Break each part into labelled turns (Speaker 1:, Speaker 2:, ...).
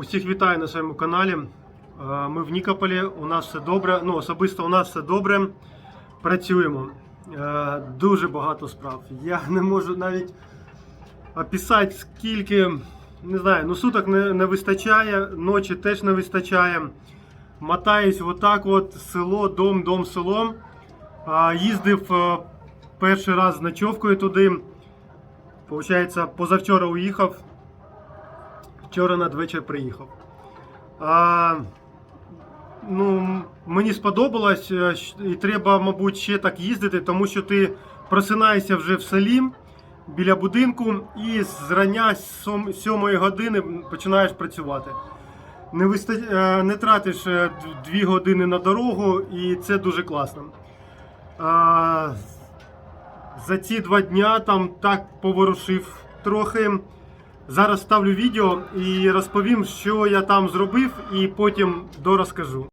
Speaker 1: Усіх вітаю на своєму каналі. Е, Ми в Нікополі, у нас все добре. Ну, особисто у нас все добре. Працюємо. Е, Дуже багато справ. Я не можу навіть описати, скільки, не знаю, ну суток не, не вистачає, ночі теж не вистачає. Мотаюсь отак от, село, дом, дом, село. Їздив е, перший раз з ночовкою туди. Получається, позавчора уїхав. Вчора надвечір приїхав. А, ну, мені сподобалось, е, і треба, мабуть, ще так їздити, тому що ти просинаєшся вже в селі біля будинку і зрання з 7 години починаєш працювати. Не, виста... е, не тратиш 2 години на дорогу, і це дуже класно. А, за ці два дня там так поворушив трохи. Зараз ставлю відео і розповім, що я там зробив, і потім дорозкажу.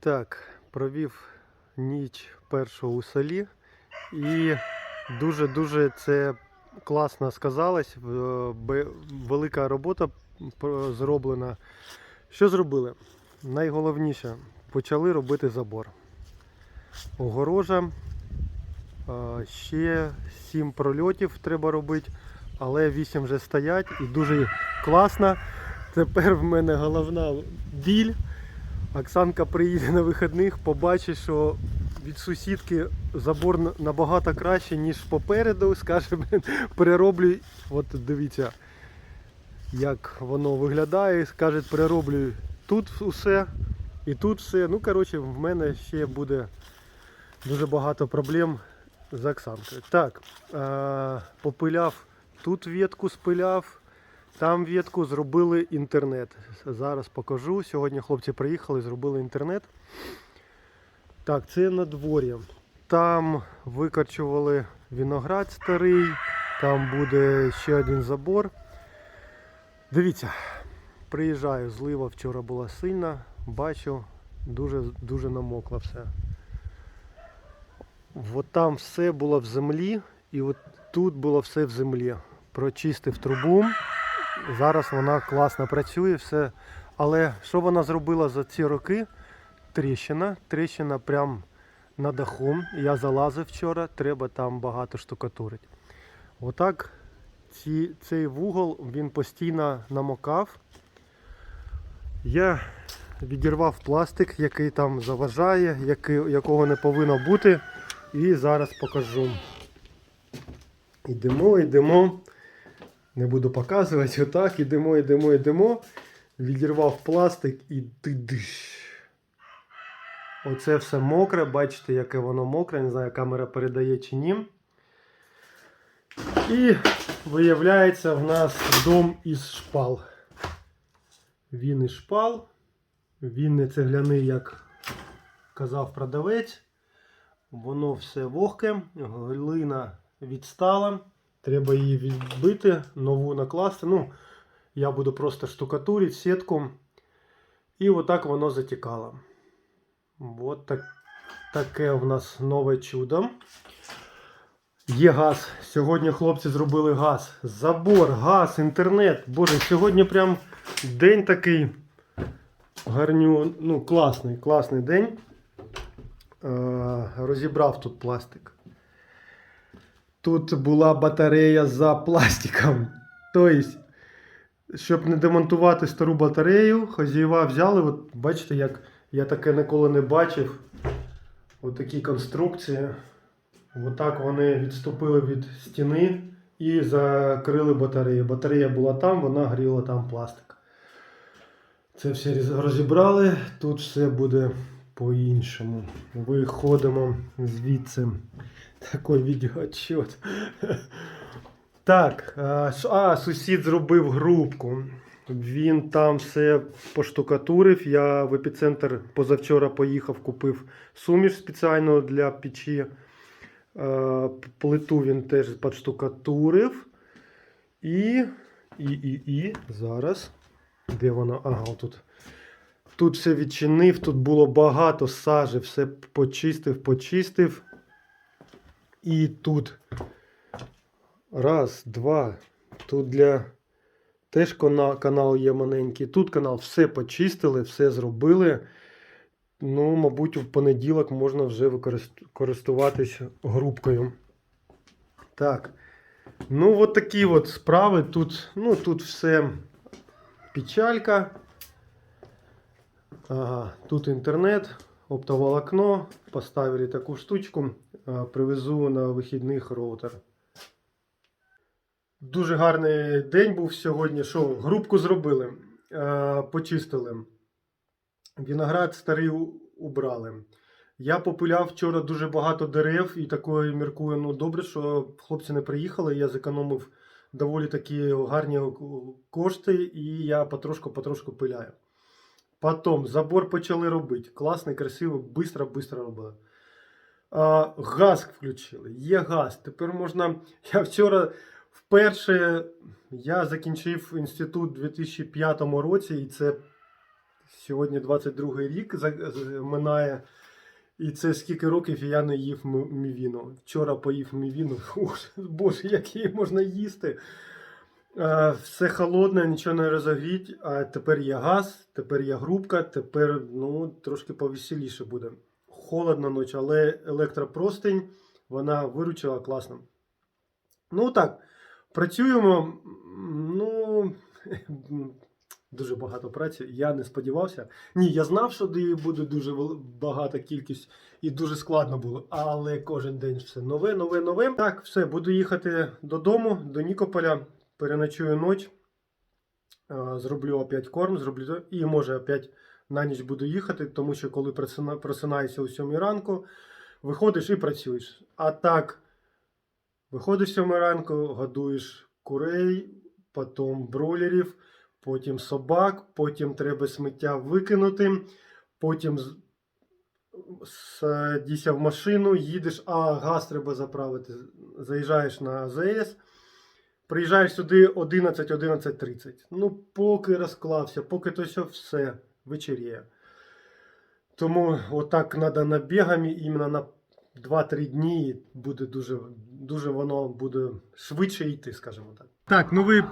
Speaker 1: Так, провів ніч першу у селі, і дуже-дуже це класно сказалось. Велика робота зроблена. Що зробили? Найголовніше почали робити забор. Огорожа. Ще 7 прольотів треба робити, але 8 вже стоять і дуже класно. Тепер в мене головна біль. Оксанка приїде на вихідних, побачить, що від сусідки забор набагато краще, ніж попереду. Скаже, «Блін, перероблюй. От дивіться, як воно виглядає. Скаже, перероблюй тут усе і тут все. Ну, коротше, в мене ще буде дуже багато проблем з Оксанкою. Так, е, попиляв тут ветку спиляв, там ветку зробили інтернет. Зараз покажу. Сьогодні хлопці приїхали, зробили інтернет. Так, це на дворі. Там викорчували виноград старий, там буде ще один забор. Дивіться, приїжджаю, злива вчора була сильна, бачу, дуже, дуже намокло все. От там все було в землі, і от тут було все в землі. Прочистив трубу. Зараз вона класно працює, все. Але що вона зробила за ці роки? Тріщина. Тріщина прям на даху. Я залазив вчора, треба там багато штукатурити. Отак ці, цей вугол він постійно намокав. Я відірвав пластик, який там заважає, який, якого не повинно бути. І зараз покажу. Йдемо, йдемо. Не буду показувати. Отак, йдемо, йдемо, йдемо. Відірвав пластик і диш. Оце все мокре, бачите, яке воно мокре, не знаю, камера передає чи ні. І виявляється, в нас дом із шпал. Він із шпал. Він не цегляний, як казав продавець. Воно все вогке, глина відстала. Треба її відбити, нову накласти. Ну, я буду просто штукатурити сітку. І отак воно затікало. От так, таке в нас нове чудо. Є газ. Сьогодні хлопці зробили газ. Забор, газ, інтернет. Боже, сьогодні прям день такий гарню, ну, класний, класний день. Е, розібрав тут пластик. Тут була батарея за пластиком. Тобто, щоб не демонтувати стару батарею, хазяєва взяли, от бачите, як я таке ніколи не бачив. Отакі конструкції. Отак вони відступили від стіни і закрили батарею. Батарея була там, вона гріла там пластик. Це все розібрали. Тут все буде по-іншому. Виходимо звідси. Такий відеоотчет. Так, а, сусід зробив грубку. Він там все поштукатурив. Я в епіцентр позавчора поїхав, купив суміш спеціальну для печі. Плиту він теж підштукатурив. І, і, і, і зараз. Де вона? Ага, тут. Тут все відчинив, тут було багато сажі, все почистив, почистив. І тут раз, два. Тут для теж канал є маленький. Тут канал все почистили, все зробили. Ну, мабуть, в понеділок можна вже користуватись грубкою. Так. Ну, от такі от справи. Тут, ну, тут все печалька. Ага, тут інтернет, оптоволокно. Поставили таку штучку. Привезу на вихідних роутер. Дуже гарний день був сьогодні. Що, грубку зробили, е, почистили. Виноград старий убрали. Я попиляв вчора дуже багато дерев і такої міркую, ну добре, що хлопці не приїхали. Я зекономив доволі такі гарні кошти, і я потрошку-потрошку пиляю. Потім забор почали робити. Класний, красиво, швидко-швидко робили. А, газ включили. Є газ. Тепер можна. Я вчора вперше я закінчив інститут у 2005 році, і це сьогодні 22 рік минає. І це скільки років я не їв мівіну. Вчора поїв мівіну. Боже, як її можна їсти. Е, Все холодне, нічого не розогріть. А тепер є газ, тепер є грубка, тепер ну, трошки повеселіше буде. Холодна ніч, але електропростень вона виручила класно. Ну так, працюємо. Ну, дуже багато праці. Я не сподівався. Ні, я знав, що її буде дуже багата кількість і дуже складно було. Але кожен день все нове, нове, нове. Так, все, буду їхати додому, до Нікополя, переночую ніч. Е, Зроблю опять корм, зроблю і може опять на ніч буду їхати, тому що коли просинаєшся о 7 ранку, виходиш і працюєш. А так, виходиш о 7 ранку, годуєш курей, потім бройлерів, потім собак, потім треба сміття викинути, потім з- в машину, їдеш, а газ треба заправити. Заїжджаєш на АЗС. Приїжджаєш сюди 11-11.30. Ну, поки розклався, поки то все, все вечеріє. Тому отак треба набігами іменно на 2-3 дні буде дуже, дуже воно буде швидше йти, скажімо так. Так, ну ви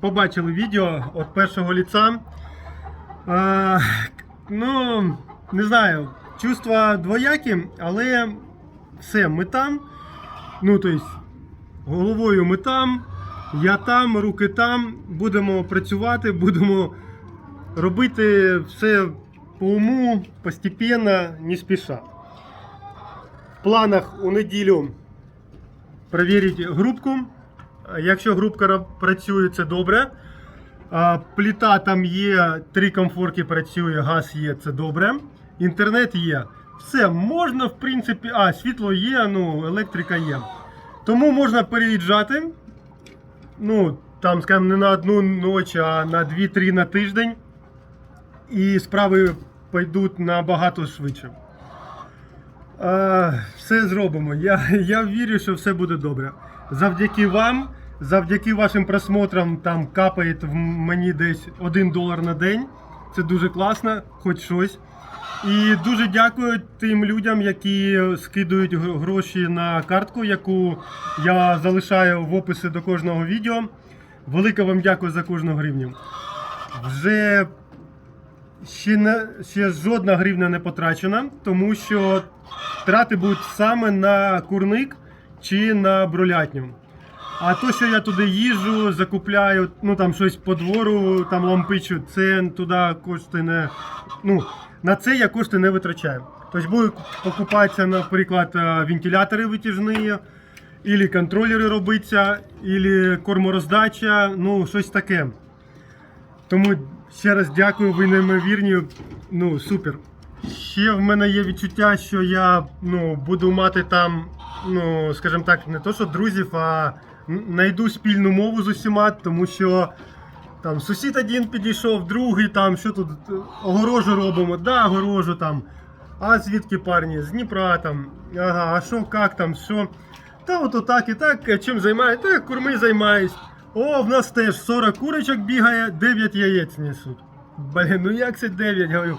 Speaker 1: побачили відео від першого ліца. А, ну, не знаю, чувства двоякі, але все, ми там. Ну, тобто, головою ми там, я там, руки там. Будемо працювати, будемо робити все по уму, постепенно, не спіша. В планах у неділю перевірити грубку. Якщо грубка працює, це добре. Пліта там є, три комфорки працює, газ є, це добре. Інтернет є. Все, можна, в принципі, а, світло є, ну, електрика є. Тому можна переїжджати. Ну, там, скажімо, не на одну ніч, а на 2-3 на тиждень. І справи пойдуть набагато швидше. А, все зробимо. Я, я вірю, що все буде добре. Завдяки вам, завдяки вашим просмотрам, там капає мені десь 1 долар на день. Це дуже класно, хоч щось. І дуже дякую тим людям, які скидують гроші на картку, яку я залишаю в описі до кожного відео. Велике вам дякую за кожну гривню. Вже ще, не, ще жодна гривня не потрачена, тому що трати будуть саме на курник чи на бролятню. А то, що я туди їжджу, закупляю, ну там щось по двору, там лампичу, це туди кошти не. Ну, на це я кошти не витрачаю. Тобто буду покупатися, наприклад, е, вентилятори витяжні, ілі контролери робиться, ілі кормороздача, ну, щось таке. Тому ще раз дякую, ви неймовірні. Ну, супер. Ще в мене є відчуття, що я ну, буду мати там, ну, скажімо так, не то що друзів, а знайду спільну мову з усіма, тому що там сусід один підійшов, другий там, що тут огорожу робимо, да, огорожу там. А звідки парні? З Дніпра там. Ага, а що, як там, що? Та от отак і так, е, чим займаюсь? Та курми займаюсь. О, в нас теж 40 курочок бігає, 9 яєць несуть. Блін, ну як це 9, говорю.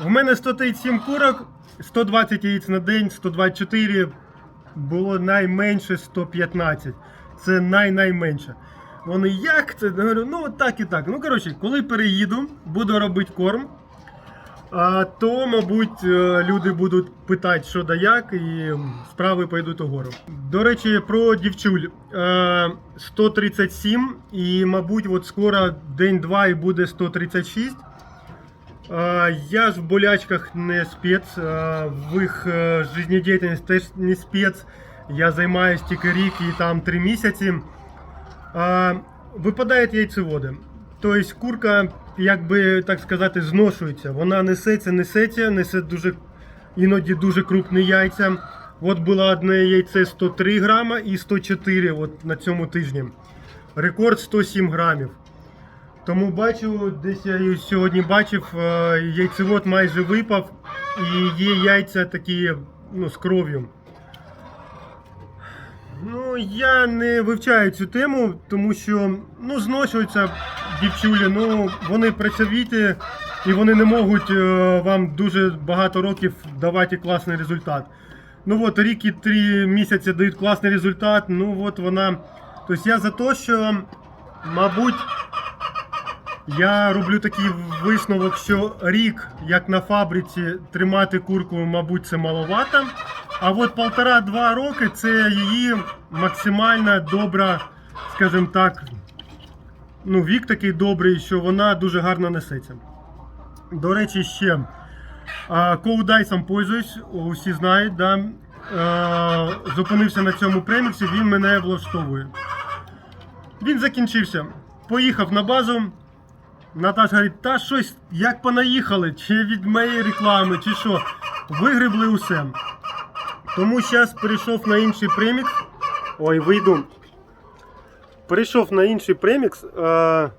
Speaker 1: В мене 137 курок, 120 яєць на день, 124, було найменше 115. Це най-найменше. Вони як це? Я говорю, ну так і так. Ну, коротше, коли переїду, буду робити корм. То, мабуть, е, люди будуть питати, що да як, і справи пойдуть угору. До речі, про дівчуль. Е, 137, і, мабуть, от скоро день-два і буде 136. Е, Я ж в болячках не спец, е, в їх е, життєдіяльність теж не спец. Я займаюся тільки рік і там три місяці. Випадають яйцеводи. Тобто курка, як би так сказати, зношується. Вона несеться, несеться, несе дуже іноді дуже крупні яйця. От було одне яйце 103 грама і 104 от на цьому тижні. Рекорд 107 грамів. Тому бачу, десь я сьогодні бачив, е, яйцевод майже випав, і є яйця такі ну, з кров'ю. Я не вивчаю цю тему, тому що ну, зношуються дівчулі, ну вони працьовіті і вони не можуть е, вам дуже багато років давати класний результат. Ну от рік і три місяці дають класний результат. Ну от вона. Тобто я за те, що, мабуть, я роблю такий висновок, що рік, як на фабриці, тримати курку, мабуть, це маловато. А от полтора-два роки це її максимально добра, скажімо так, ну, вік такий добрий, що вона дуже гарно несеться. До речі, ще коудайсом пользуюсь, усі знають, да? Зупинився на цьому преміксі, він мене влаштовує. Він закінчився. Поїхав на базу. Наташа говорить, та щось як понаїхали, чи від моєї реклами, чи що. Вигребли усе. Тому зараз перейшов на інший премікс. Ой, вийду. Перейшов на інший премікс. Е,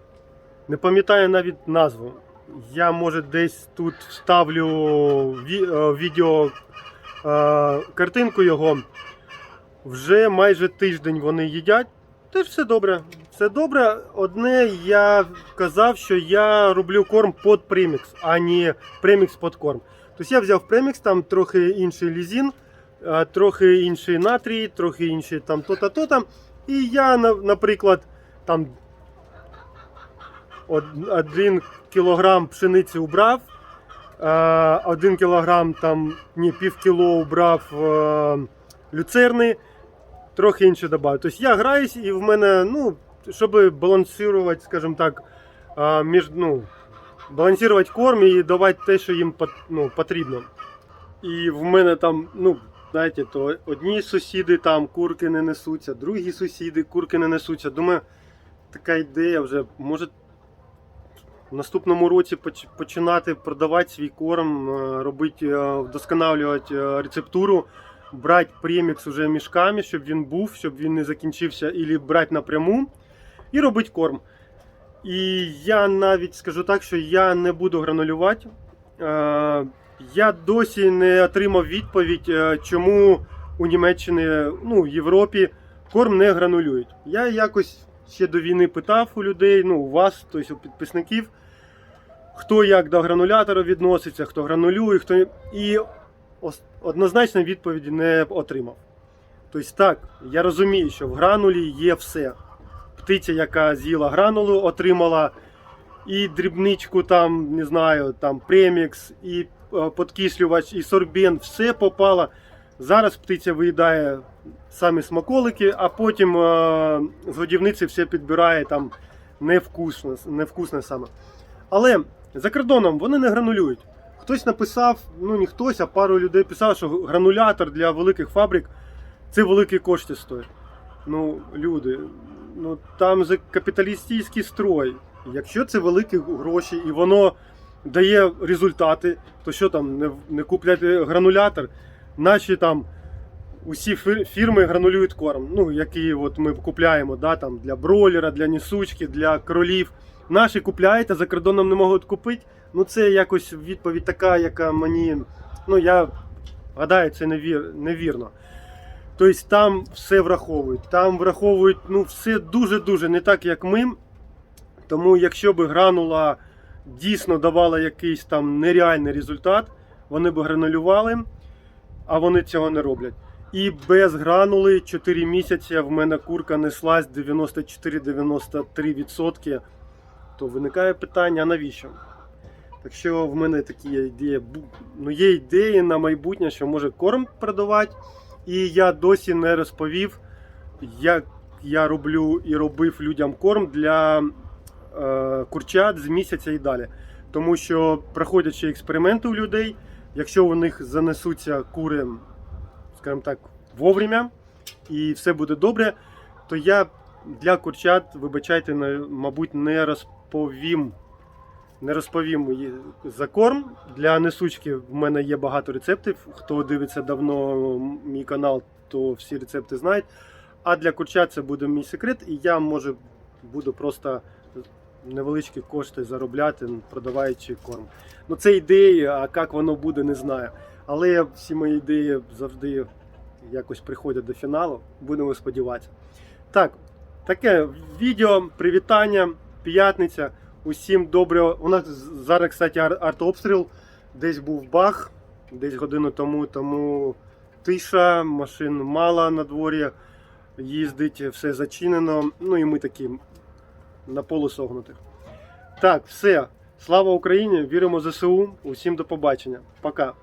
Speaker 1: не пам'ятаю навіть назву. Я може десь тут вставлю е, відео е, картинку його. Вже майже тиждень вони їдять. Теж все добре. Все добре. Одне я казав, що я роблю корм під премікс, а не премікс під корм. Тобто я взяв премікс, там трохи інший лізін, трохи інший натрій, трохи інший там то-та, то-та. І я, наприклад, там один кілограм пшениці убрав, один кілограм там, ні, пів кіло убрав люцерни, трохи інше додав. Тобто я граюсь і в мене, ну, щоб балансувати, скажімо так, між, ну, балансувати корм і давати те, що їм ну, потрібно. І в мене там, ну, знаєте, то одні сусіди там курки не несуться, другі сусіди курки не несуться. Думаю, така ідея вже може в наступному році починати продавати свій корм, е, робити, е, вдосконалювати е, рецептуру, брати премікс уже мішками, щоб він був, щоб він не закінчився, і брати напряму і робити корм. І я навіть скажу так, що я не буду гранулювати. Я досі не отримав відповідь, е, чому у Німеччині, ну, в Європі корм не гранулюють. Я якось ще до війни питав у людей, ну, у вас, тобто у підписників, хто як до гранулятора відноситься, хто гранулює, хто. І однозначно відповіді не отримав. Тобто так, я розумію, що в гранулі є все. Птиця, яка з'їла гранулу, отримала і дрібничку, там, не знаю, там премікс, і подкислювач, і сорбент, все попало. Зараз птиця виїдає самі смаколики, а потім е, з годівниці все підбирає там невкусне, невкусне саме. Але за кордоном вони не гранулюють. Хтось написав, ну не хтось, а пару людей писав, що гранулятор для великих фабрик це великі кошти стоїть. Ну, люди, ну там же капіталістичний строй. Якщо це великі гроші і воно дає результати, то що там не, не купляти гранулятор? Наші там усі фірми гранулюють корм. Ну, які от ми купляємо да, там, для бройлера, для несучки, для кролів. Наші купляють, а за кордоном не можуть купити. Ну, це якось відповідь така, яка мені. Ну, я гадаю, це невір, невірно. Тобто там все враховують. Там враховують ну, все дуже-дуже не так, як ми. Тому якщо б гранула дійсно давала якийсь там нереальний результат, вони б гранулювали, а вони цього не роблять. І без гранули 4 місяці в мене курка неслась 94-93%. То виникає питання, навіщо? Так що в мене такі ідеї. Ну, є ідеї на майбутнє, що може корм продавати. І я досі не розповів, як я роблю і робив людям корм для курчат з місяця і далі. Тому що проходять ще експерименти у людей. Якщо у них занесуться кури, скажімо так, вовремя, і все буде добре, то я для курчат, вибачайте, мабуть, не розповім. Не розповім за корм. Для несучки в мене є багато рецептів. Хто дивиться давно мій канал, то всі рецепти знають. А для курчат це буде мій секрет, і я може буду просто невеличкі кошти заробляти, продаваючи корм. Ну це ідеї, а як воно буде, не знаю. Але всі мої ідеї завжди якось приходять до фіналу. Будемо сподіватися. Так, таке відео, привітання, п'ятниця. Усім доброго. У нас зараз, кстати, артобстріл. Десь був баг, десь годину тому, тому тиша, машин мало на дворі, їздить, все зачинено. Ну і ми такі на полусогнутих. Так, все. Слава Україні! Віримо ЗСУ. Усім до побачення. Пока.